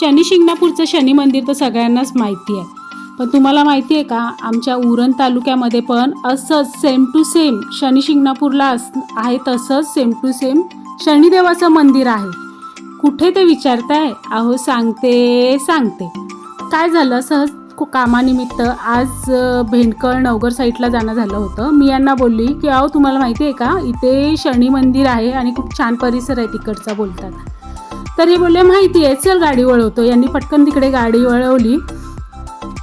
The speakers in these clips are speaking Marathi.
शनी शिंगणापूरचं शनी मंदिर तर सगळ्यांनाच माहिती आहे. पण तुम्हाला माहिती आहे का आमच्या उरण तालुक्यामध्ये पण असंच सेम टू सेम शनी शिंगणापूरला अस आहे तसंच सेम टू सेम शनिदेवाचं मंदिर आहे. कुठे ते विचारताय? अहो सांगते सांगते. काय झालं? सहज कामानिमित्त आज अ, भेंडकळ नवगर साईडला जाणं झालं होतं. मी यांना बोलली की अहो तुम्हाला माहिती आहे का इथे शनी मंदिर आहे आणि खूप छान परिसर आहे तिकडचा बोलतात. तर हे बोलले माहिती आहे चल गाडी वळवतो. यांनी पटकन तिकडे गाडी वळवली.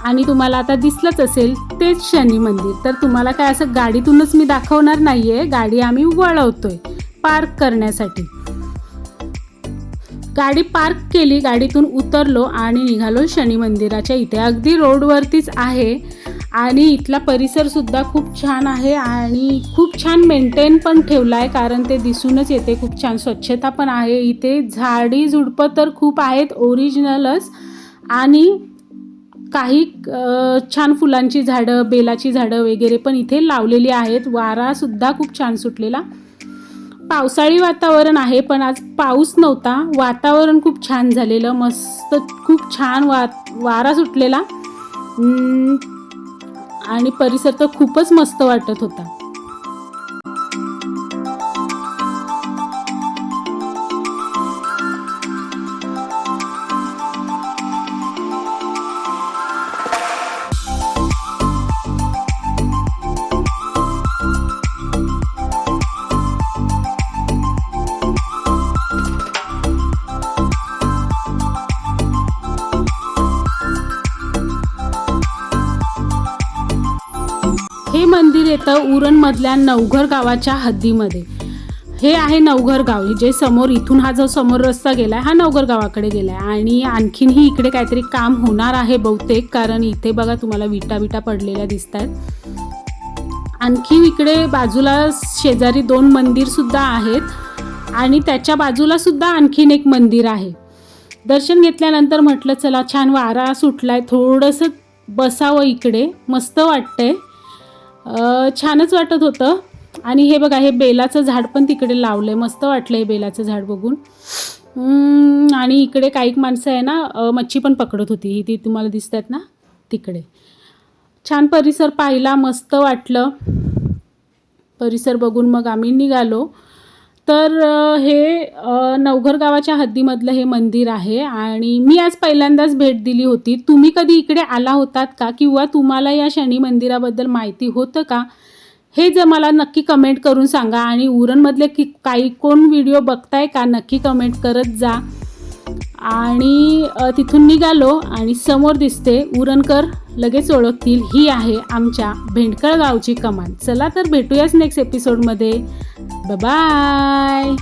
आणि तुम्हाला आता दिसलंच असेल तेच शनी मंदिर. तर तुम्हाला काय असं गाडीतूनच मी दाखवणार नाही आहे गाडी आम्ही वळवतोय पार्क करण्यासाठी. गाडी पार्क केली गाडीतून उतरलो आणि निघालो शनी मंदिराच्या इथे. अगदी रोडवरतीच आहे. आणि इथला परिसरसुद्धा खूप छान आहे आणि खूप छान मेंटेन पण ठेवला आहे कारण ते दिसूनच येते. खूप छान स्वच्छता पण आहे इथे. झाडी झुडपं तर खूप आहेत ओरिजिनलच आणि काही छान फुलांची झाडं बेलाची झाडं वगैरे पण इथे लावलेली आहेत. वारासुद्धा खूप छान सुटलेला. पावसाळी वातावरण आहे पण आज पाऊस नव्हता. वातावरण खूप छान झालेलं. मस्त खूप छान वा वारा सुटलेला. आणि परिसर तर खूपच मस्त वाटत होता. हे मंदिर येतं उरणमधल्या नवघर गावाच्या हद्दीमध्ये. हे आहे नवघर गाव. जे समोर इथून हा जो समोर रस्ता गेलाय हा नवघर गावाकडे गेलाय. आणि आणखीनही इकडे काहीतरी काम होणार आहे बहुतेक कारण इथे बघा तुम्हाला विटा विटा पडलेल्या दिसत आहेत आणखी इकडे बाजूला शेजारी दोन मंदिर सुद्धा आहेत. आणि त्याच्या बाजूला सुद्धा आणखीन एक मंदिर आहे. दर्शन घेतल्यानंतर म्हटलं चला छान वारा सुटलाय. थोडंसं बसावं इकडे. मस्त वाटतंय. छानच वाटत होतं. आणि हे बघा हे बेलाचं झाड पण तिकडे लावलंय. मस्त वाटलं हे बेलाचं झाड बघून. आणि इकडे काही माणसं आहे ना मच्छी पण पकडत होती. ही ती तुम्हाला दिसत आहेत ना? तिकडे. छान परिसर पाहिला मस्त वाटलं. परिसर बघून मग आम्ही निघालो. तर हे नवघर गावाच्या हद्दीमधलं हे मंदिर आहे आणि मी आज पहिल्यांदाच भेट दिली होती. तुम्ही कधी इकडे आला होतात का? किंवा तुम्हाला या शनी मंदिराबद्दल माहिती होतं का? हे जर मला नक्की कमेंट करून सांगा आणि उरणमधले की काही कोण व्हिडिओ बघताय का? नक्की कमेंट करत जा. आणि तिथून निघालो आणि समोर दिसते उरणकर लगेच ओळखतील. ही आहे आमच्या भेंडकळ गावची कमान चला तर भेटूयाच नेक्स्ट एपिसोडमध्ये Bye-bye.